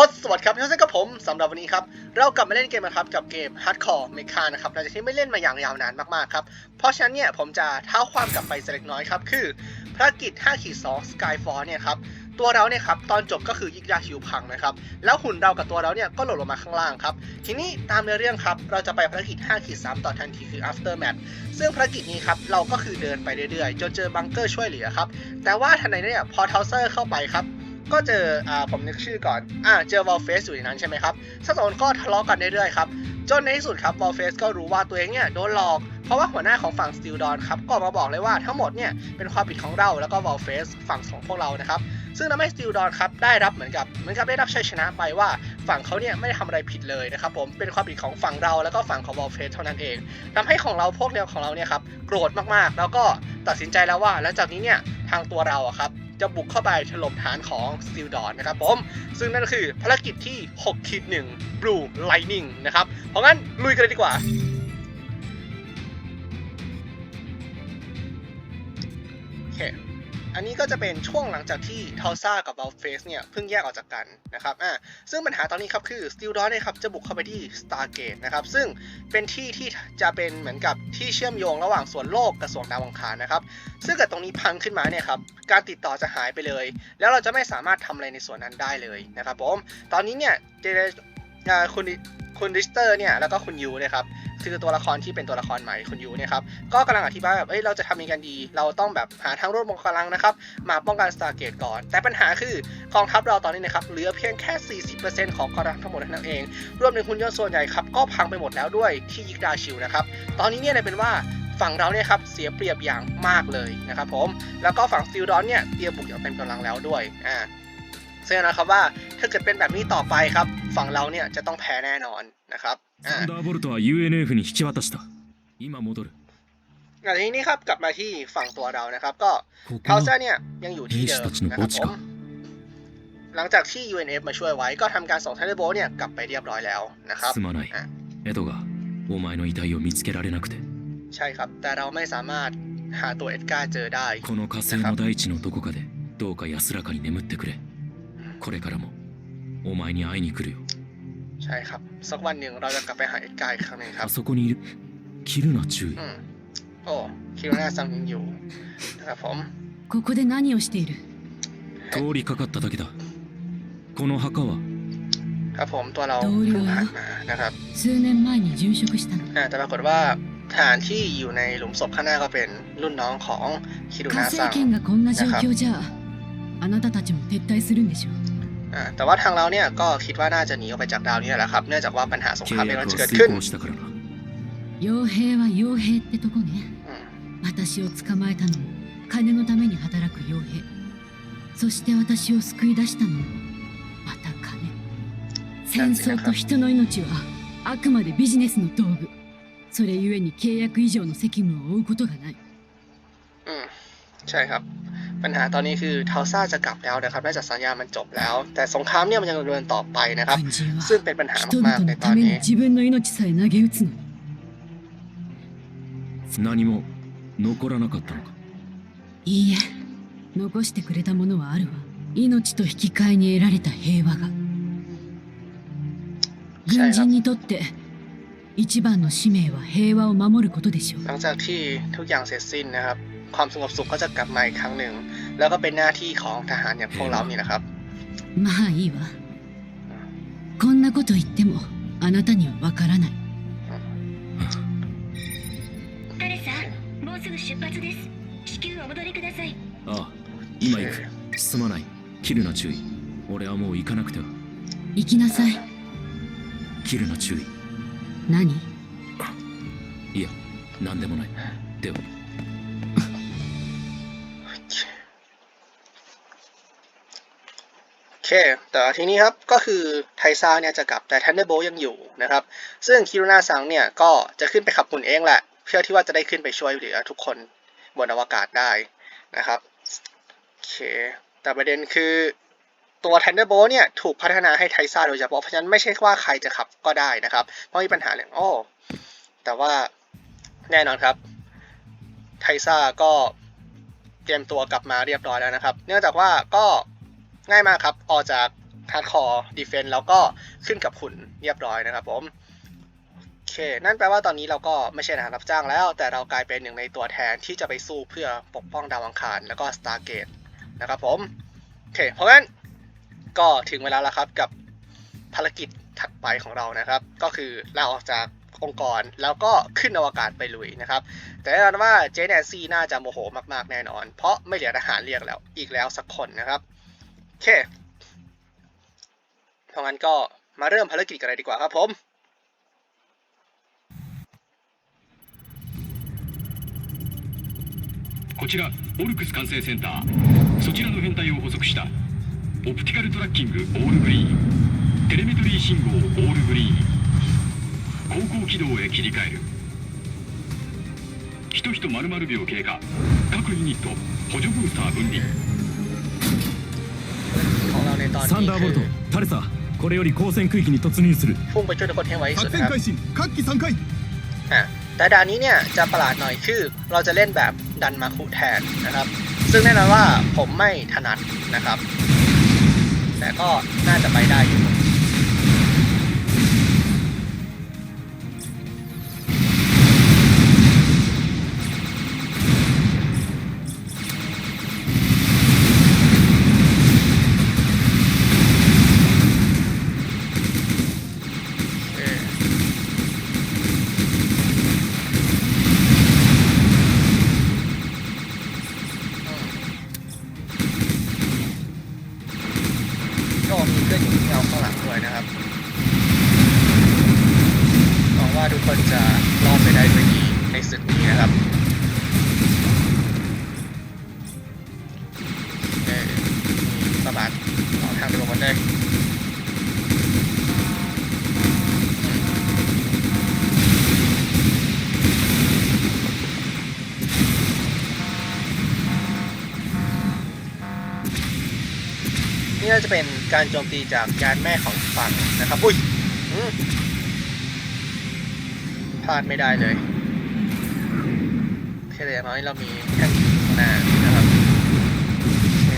อสวัสดีครับทุกท่านกับผมสำหรับวันนี้ครับ เรากลับมาเล่นเกมนะครับกับเกม Hardcore Mecha นะครับหลังจากที่ไม่เล่นมาอย่างยาวนานมากๆครับ เพราะฉะนั้นเนี่ยผมจะเท้าความกลับไปสักเล็กน้อยครับคือภารกิจ5ขีด2 Skyfall เนี่ยครับตัวเราเนี่ยครับตอนจบก็คือยิกยาชิวพังนะครับแล้วหุ่นเรากับตัวเราเนี่ยก็หล่นลงมาข้างล่างครับทีนี้ตามเนื้อเรื่องครับเราจะไปภารกิจ5ขีด3ต่อทันทีคือ Aftermath ซึ่งภารกิจนี้ครับเราก็คือเดินไปเรื่อยๆ จนเจอบังเกอร์ช่วยเหลือครับแต่ว่าทันใดนั้นเนี่ยพอเทาเซอร์เข้าไปครับ ก็เจออ่าผมนึกชื่อก่อนอ่าเจอวอลเฟสอยู่ในนั้นใช่ไหมครับทั้งสองคนก็ทะเลาะกันเรื่อยๆครับจนในที่สุดครับวอลเฟสก็รู้ว่าตัวเองเนี่ยโดนหลอกเพราะว่าหัวหน้าของฝั่งสติลดอนครับก็มาบอกเลยว่าทั้งหมดเนี่ยเป็นความผิดของเราแล้วก็วอลเฟสฝั่งของพวกเรานะครับซึ่งทำให้สติลดอนครับได้รับเหมือนกับเหมือนกับได้รับชัยชนะไปว่าฝั่งเขาเนี่ยไม่ได้ทำอะไรผิดเลยนะครับผมเป็นความผิดของฝั่งเราแล้วก็ฝั่งของวอลเฟสเท่านั้นเองทำให้ของเราพวกเดียวของเราเนี่ยครับโกรธมากๆ แล้วก็ตัดสินใจแล้วว่าหลังจากนี้เนี่ยทางตัวเราอะครับ จะบุกเข้าไปถล่มฐานของสติลดอนนะครับผม ซึ่งนั่นก็คือภารกิจที่6ขีด1 Blue Lightning นะครับ เพราะงั้นลุยกันเลยดีกว่า อันนี้ก็จะเป็นช่วงหลังจากที่ทอซ่ากับ v a l f a c e เนี่ยเพิ่งแยกออกจากกันนะครับอ่าซึ่งปัญหาตอนนี้ครับคือ Steel Dawn เนี่ยครับจะบุกเข้าไปที่ Stargate นะครับซึ่งเป็นที่ที่จะเป็นเหมือนกับที่เชื่อมโยงระหว่างส่วนโลกกับส่วนดาวอังคารนะครับซึ่งเกิดตรงนี้พังขึ้นมาเนี่ยครับการติดต่อจะหายไปเลย แล้วเราจะไม่สามารถทำอะไรในส่วนนั้นได้เลยนะครับผมตอนนี้เนี่ยเจเคุณคุณริสเตอร์เนี่ยแล้วก็คุณยูนะครับ คือตัวละครที่เป็นตัวละครใหม่คุณยูเนี่ยครับก็กำลังอธิบายแบบเอ้ยเราจะทำยังไงกันดี เราต้องแบบหาทางรวบรวมกำลังนะครับมาป้องกัน Stargate ก่อน แต่ปัญหาคือกองทัพเราตอนนี้นะครับเหลือเพียงแค่ 40%ของกำลังทั้งหมดนั้นเอง รวมถึงหุ่นยนต์ส่วนใหญ่ครับก็พังไปหมดแล้วด้วยที่ยิกดาชิวนะครับตอนนี้เนี่ยเป็นว่าฝั่งเราเนี่ยครับเสียเปรียบอย่างมากเลยนะครับผมแล้วก็ฝั่งซิลดอนเนี่ยเตรียมบุกอย่างเต็มกำลังแล้วด้วยอ่าซึ่งนะครับว่าถ้าเกิดเป็นแบบนี้ต่อไปครับ ฝั่งเราเนี่ยจะต้องแพ้แน่นอนนะครับ サンダーボルトは UNF に引き渡した今戻る งานทีนี้ครับกลับมาที่ฝั่งตัวเรานะครับ ก็ ここ เทาซ่า は เนี่ยยังอยู่ที่เดิม 兵士たちの นะครับ 墓地 ผม か หลังจากที่ UNF มาช่วยไว้ก็ทำการส่งทันเดอร์โบเนี่ยกลับไปเรียบร้อยแล้วนะครับ すまないあエドがお前の遺体を見つけられなくて ใช่ครับ แต่เราไม่สามารถหาตัวเอ็ดการ์เจอได้ この火星の大地のどこかでどうか安らかに眠ってくれこれからもお前に会いに来るよ ใช่ครับ สักวันหนึ่งเราจะกลับไปหาเอ็ดการ์อีกครั้งหนึ่งครับ あそこにいる切るな注意 อืมโอ้คิโรนาซังยังอยู่นะครับผม ここで何をしている通りかかっただけだこの墓は ครับผมตัวเรา โดน เพิ่ง เหรอ ผ่านมานะครับ 数年前に殉職したの อ่าแต่ปรากฏว่าฐานที่อยู่ในหลุมศพข้างหน้าก็เป็นรุ่นน้องของคิโร 火 นา 星 ซัง 圏がこんな状況じゃあなたたちも撤退するんでしょ อ่า แต่ว่าทางเราเนี่ยก็คิดว่าน่าจะหนีออกไปจากดาวนี้แหละครับ เนื่องจากว่าปัญหาสงค 契 รามเนี่ย 約 มันจะ は เกิด 遂 ขึ้น 行したからな傭兵は傭兵ってとこね อืม 私を捕まえたのも金のために働く傭兵そして私を救い出したのもまた金戦争と人の命はあくまでビジネスの道具それゆえに契約以上の責務を負うことがない อืมใช่ครับ ปัญหาตอนนี้คือเทาซ่าจะกลับแล้วนะครับน่าจะสัญญามันจบแล้ว แต่สงครามเนี่ยมันยังดำเนินต่อไปนะครับ 軍人 ซึ่ง は เป็นปัญหา 人 มาก 々 ๆใน の ตอ た น めに นี้ 自分の命さえ投げ打つのに何も残らなかったのかいいえ残してくれたものはあるわ命と引き換えに得られた平和が軍人にとって一番の使命は平和を守ることでしょう หลังจากที่ทุกอย่างเสร็จสิ้นนะครับ ความสงบสุขก็จะกลับมาอีกครั้งหนึ่ง แล้วก็เป็นหน้าที่ของทหารอย่างพวกเรานี่นะครับ まあいいわこんなこと言ってもあなたにはわからないタレさん、もうすぐ出発です。至急お戻りください。ああ今行くすまない切るな注意俺はもう行かなくては行きなさい切るな注意何いや何でもないでは เค แต่ทีนี้ครับ ก็คือไทซ่าเนี่ยจะกลับแต่ทันเดอร์โบยังอยู่นะครับ ซึ่งคิรุนาซังเนี่ยก็จะขึ้นไปขับหุ่นเองแหละ เพื่อที่ว่าจะได้ขึ้นไปช่วยเหลือทุกคนบนอวกาศได้นะครับ โอเค แต่ประเด็นคือตัว Thunderbolt เนี่ยถูกพัฒนาให้ไทซ่าโดยเฉพาะ เพราะฉะนั้นไม่ใช่ว่าใครจะขับก็ได้นะครับ เพราะมีปัญหาเรื่องโอ้แต่ว่าแน่นอนครับ ไทซ่าก็เตรียมตัวกลับมาเรียบร้อยแล้วนะครับ เนื่องจากว่าก็ ง่ายมากครับ ออกจากฮาร์ดคอร์ดีเฟนต์แล้วก็ขึ้นกับคุณเรียบร้อยนะครับผมโอเค นั่นแปลว่าตอนนี้เราก็ไม่ใช่ทหารรับจ้างแล้ว แต่เรากลายเป็นหนึ่งในตัวแทนที่จะไปสู้เพื่อปกป้องดาวอังคารแล้วก็ Stargate นะครับผมโอเค เพราะงั้นก็ถึงเวลาแล้วครับกับภารกิจถัดไปของเรานะครับ ก็คือลาออกจากองค์กรแล้วก็ขึ้นอวกาศไปลุยนะครับ แต่แน่นอนว่าเจแนนซี่น่าจะโมโหมากๆแน่นอน เพราะไม่เหลือทหารเรียกแล้วอีกแล้วสักคนนะครับ เค เพราะงั้นก็มาเริ่มภารกิจกันเลยดีกว่าครับผม こちらオルクス管制センターそちらの編隊を捕捉したオプティカルトラッキングオールグリーンテレメトリー信号オールグリーン航行軌道へ切り替える1人丸々秒経過各ユニット補助ブースター分離 ของเรา ในตอน サン นี้ ダーボ คื ルト อ タレサこれより交戦区域に突入する พุ่งไปช่วยทุกคนให้ไวที่สุด 作 นะครับ 戦開始各機3回 อ่ะแต่ด่านนี้เนี่ยจะประหลาดหน่อยคือ เราจะเล่นแบบดันมาคุแทนนะครับ ซึ่งแน่นอนว่าผมไม่ถนัดนะครับ แต่ก็น่าจะไปได้อยู่ ทุกคนจะรอดไปได้ด้วยดีในศึกนี้นะครับเออมีสะบัดออกทางไปลงบนได้นี่น่าจะเป็นการโจมตีจากยานแม่ของฝั่งนะครับ อุ้ยอืม ลาดไม่ได้เลยแค่แต่อย่างน้อยเรามีแท่ข้างหน้านะครับโอเค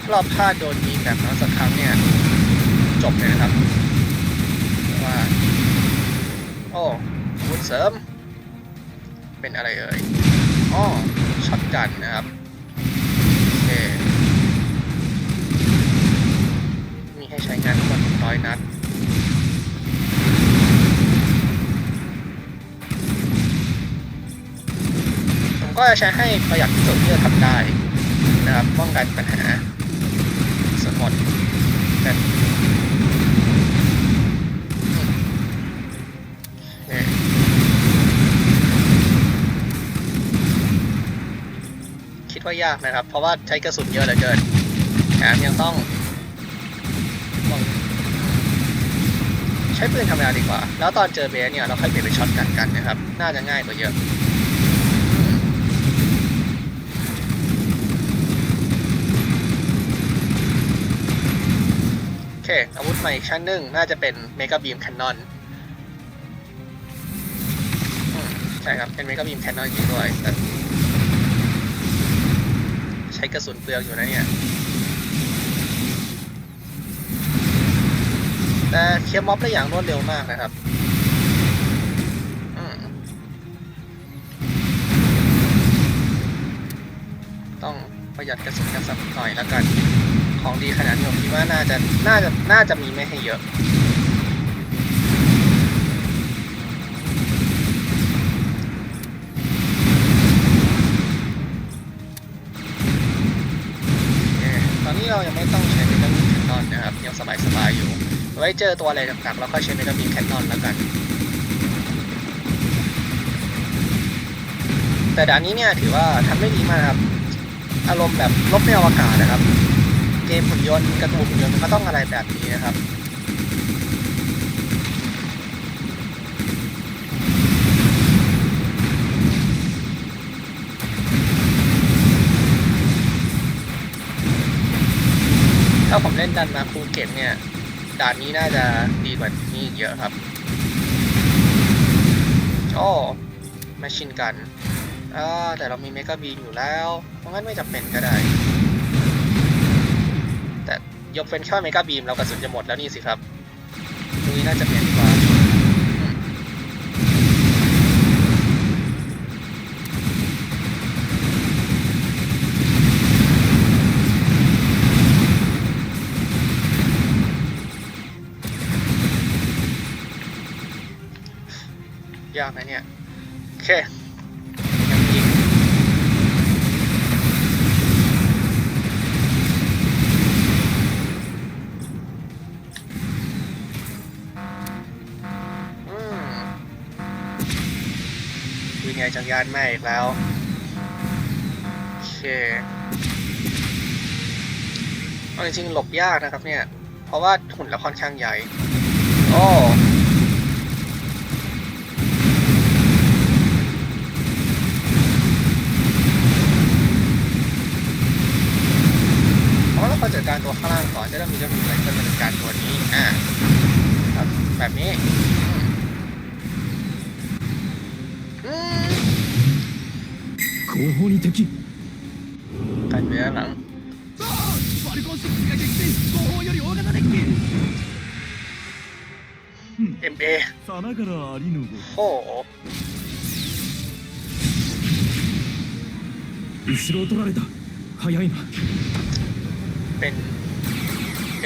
ถ้าเราพลาดโดนยิงแบบนั้นสักครั้งเนี่ย จบเลยนะครับว่า โอ้อาวุธเสริม เป็นอะไรเอ่ยอ๋อช็อตกันนะครับโอเคมีให้ใช้งานทั้งหมดร้อยนัดผมก็จะใช้ให้ประหยัดที่สุดที่จะทำได้นะครับป้องกันปัญหาส่วนหมดแต่ คิดว่ายากนะครับ เพราะว่าใช้กระสุนเยอะเหลือเกินแถมยังต้อง ใช้ปืนธรรมดาดีกว่า แล้วตอนเจอเบสเนี่ยเราค่อยเปลี่ยนเป็นช็อตกันกันนะครับ น่าจะง่ายกว่าเยอะโอเค อาวุธใหม่อีกชั้นหนึ่งน่าจะเป็นเมก a บีมแคนนอนใช่ครับ เป็นเมก a บีมแคนนอนจริงด้วยแต่ ใช้กระสุนเปลืองอยู่นะเนี่ย แต่เคลียร์ม็อบได้อย่างรวดเร็วมากนะครับต้องประหยัดกระสุนกันสักหน่อยแล้วกัน ของดีขนาดนี้ผมคิดว่าน่าจะน่าจะน่าจะมีไม่ให้เยอะ ไว้เจอตัวอะไรหนักๆเราก็ใช้เมกาบีแคนนอนแล้วกัน แต่ด่านนี้เนี่ยถือว่าทำได้ดีมากครับ อารมณ์แบบลบในอวกาศนะครับ เกมหุ่นยนต์กร์ตูหุ่นยนต์มันก็ต้องอะไรแบบนี้นะครับถ้าผมเล่นดันมาคูเก็ตเนี่ย ด่านนี้น่าจะดีกว่านี้อีกเยอะครับโอ้แมชชินกันอ่าแต่เรามีเมกาบีมอยู่แล้ว เพราะงั้นไม่จำเป็นก็ได้ แต่ยกเป็นแค่เมกาบีมเรากระสุนจะหมดแล้วนี่สิครับตรงนี้น่าจะเปลี่ยนกว่า ยากนะเนี่ยโอเคยังมีอืมคือไงจังยานแม่อีกแล้ว โอเคเอาจริงๆ หลบยากนะครับเนี่ย เพราะว่าหุ่นเราค่อนข้างใหญ่ โอ้ เพราะเราควรจัดการตัวข้างล่าง ก่อนจะได้มีเรื่องมีอะไรก็จัดการตัวนี้ อ่าครับแบบนี้ อืม 後方に敵 กันไปด้านหลัง ファルコン6が撃墜後方より大型デッキ MA さながらありのご โอ้โห 後ろを取られた早いな เป็น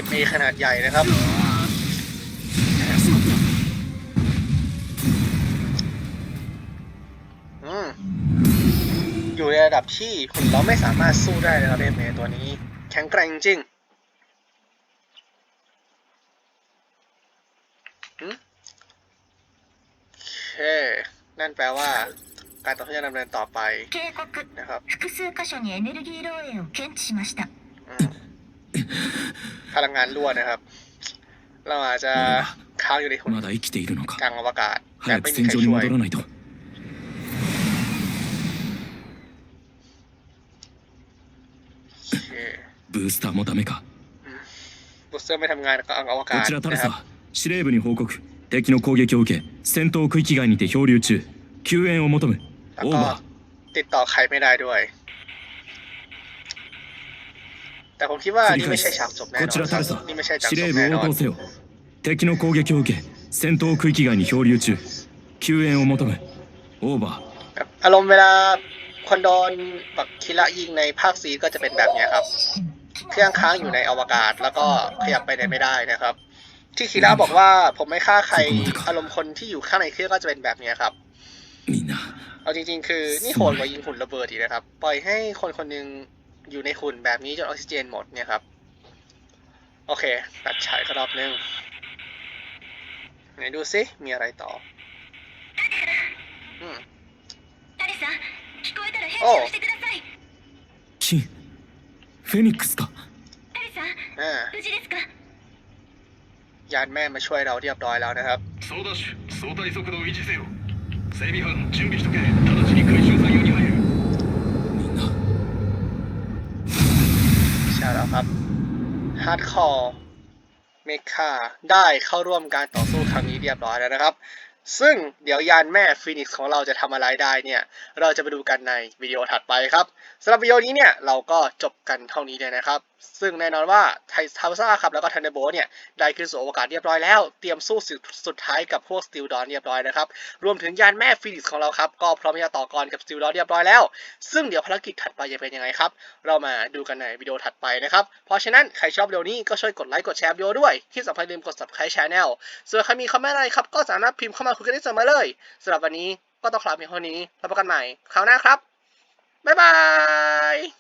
MA ขนาดใหญ่นะครับ อยู่ในระดับที่คุณเราไม่สามารถสู้ได้นะครับ MA ตัวนี้ แข็งแกร่งจริงโอเค นั่นแปลว่าการต่อสู้จะดำเนินต่อไปนะครับ 複数箇所にエネルギー漏洩を検知しました อืมพลังงานรั่วนะครับ เราอาจจะค้างอยู่ในหุ่น まだ生きているのか กลางอวกาศแต่ 早 ไม่ く มี 戦 ใคร 場に ช่วย 戻らないと โอเค ブースターもダメか บูสเตอร์ไม่ทำงานกลางอว こ กาศ ちらタル นะครับ サ司令部に報告敵の攻撃を受け戦闘区域外にて漂流中救援を求む แล้ว オー ก็ バー ติดต่อใครไม่ได้ด้วย แต่ผมคิดว่า 繰り นี่ไม่ 返 ใช่ す ฉากจบแน่ こ นอ ち น ら ครั タ บ ルサ นี่ไม่ใช่ฉาก 司 จ 令 บ 部 แน่น 応 อน 答せよ敵の攻撃を受け戦闘区域外に漂流中救援を求むオーバー แบบอารมณ์เวลาคนโดนแบบคิระยิงในภาคซีก็จะเป็นแบบเนี้ยครับ เครื่องค้างอยู่ในอวกาศ แล้วก็ขยับไปไหนไม่ได้นะครับ ที่คิระบอกว่าผมไม่ฆ่าใครอารมณ์คนที่อยู่ข้างในเครื่องก็จะเป็นแบบเนี้ยครับ みんな เอาจริงๆ คือนี่โหดกว่ายิงหุ่นระเบิดอีกนะครับ ปล่อยให้คนคนหนึง อยู่ในหุ่นแบบนี้จนออกซิเจนหมดเนี่ยครับ โอเค ตัดฉายกระรอบนึงไหนดูซิมีอะไรต่อ อืม タレさん聞こえたら返おう事をしてくださいキンフェニックスかタレさん อ่า 無事ですか ยานแม่มาช่วยเราเรียบร้อยแล้วนะครับ 総ダッシュ相対速度を維持せよ整備班準備しとけ ฮาร์ดคอร์เมคาได้เข้าร่วมการต่อสู้ครั้งนี้เรียบร้อยแล้วนะครับ ซึ่งเดี๋ยวยานแม่ฟีนิกซ์ของเราจะทำอะไรได้เนี่ย เราจะไปดูกันในวิดีโอถัดไปครับสำหรับวิดีโอนี้เนี่ยเราก็จบกันเท่านี้เลยนะครับ ซึ่งแน่นอนว่าไททาวซ่าครับแล้วก็ทันเดโบเนี่ยได้ขึ้นสู่อวกาศเรียบร้อยแล้ว เตรียมสู้ศึกสุดท้ายกับพวกสติลดอนเรียบร้อยนะครับ รวมถึงยานแม่ฟีนิกซ์ของเราครับ ก็พร้อมที่จะต่อกรกับสติลดอนเรียบร้อยแล้ว ซึ่งเดี๋ยวภารกิจถัดไปจะเป็นยังไงครับ เรามาดูกันในวิดีโอถัดไปนะครับ เพราะฉะนั้นใครชอบวิดีโอนี้ก็ช่วยกดไลค์กดแชร์วิดีโอด้วย ที่สำคัญอย่าลืมกด subscribe channel ส่วนใครมีคอมเมนต์อะไรครับก็สามารถพิมพ์เข้ามาคุยกันได้เสมอเลยสำหรับวันนี้ก็ต้องขอลาเพียงเท่านี้แล้วพบกันใหม่คราวหน้าครับบ๊ายบาย